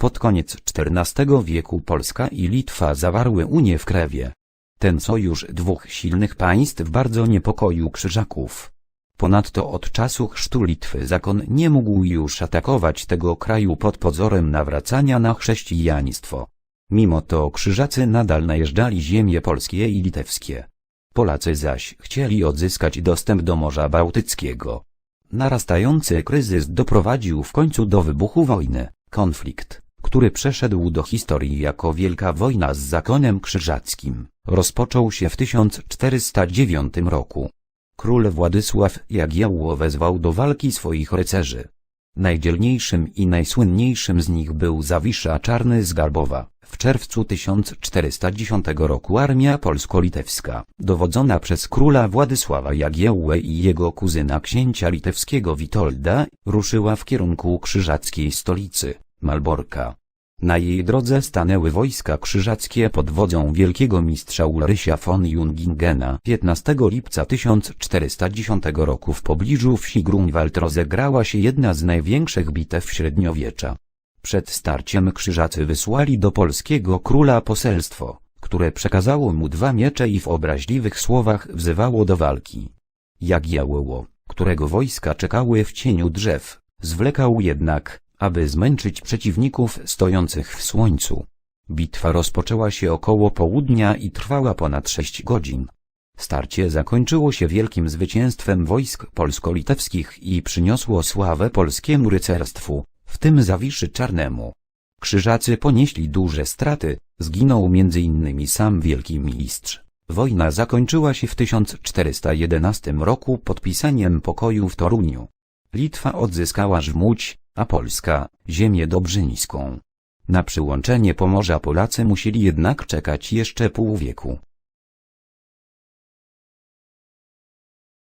Pod koniec XIV wieku Polska i Litwa zawarły unię w Krewie. Ten sojusz dwóch silnych państw bardzo niepokoił krzyżaków. Ponadto od czasu chrztu Litwy zakon nie mógł już atakować tego kraju pod pozorem nawracania na chrześcijaństwo. Mimo to krzyżacy nadal najeżdżali ziemie polskie i litewskie. Polacy zaś chcieli odzyskać dostęp do Morza Bałtyckiego. Narastający kryzys doprowadził w końcu do wybuchu wojny, konflikt, który przeszedł do historii jako Wielka Wojna z zakonem krzyżackim, rozpoczął się w 1409 roku. Król Władysław Jagiełło wezwał do walki swoich rycerzy. Najdzielniejszym i najsłynniejszym z nich był Zawisza Czarny z Garbowa. W czerwcu 1410 roku armia polsko-litewska, dowodzona przez króla Władysława Jagiełłę i jego kuzyna księcia litewskiego Witolda, ruszyła w kierunku krzyżackiej stolicy, Malborka. Na jej drodze stanęły wojska krzyżackie pod wodzą wielkiego mistrza Ulrysia von Jungingena. 15 lipca 1410 roku w pobliżu wsi Grunwald rozegrała się jedna z największych bitew średniowiecza. Przed starciem krzyżacy wysłali do polskiego króla poselstwo, które przekazało mu dwa miecze i w obraźliwych słowach wzywało do walki. Jagiełło, którego wojska czekały w cieniu drzew, zwlekał jednak, aby zmęczyć przeciwników stojących w słońcu. Bitwa rozpoczęła się około południa i trwała ponad sześć godzin. Starcie zakończyło się wielkim zwycięstwem wojsk polsko-litewskich i przyniosło sławę polskiemu rycerstwu, w tym Zawiszy Czarnemu. Krzyżacy ponieśli duże straty, zginął m.in. sam wielki mistrz. Wojna zakończyła się w 1411 roku podpisaniem pokoju w Toruniu. Litwa odzyskała Żmudź, a Polska ziemię dobrzyńską. Na przyłączenie Pomorza Polacy musieli jednak czekać jeszcze pół wieku.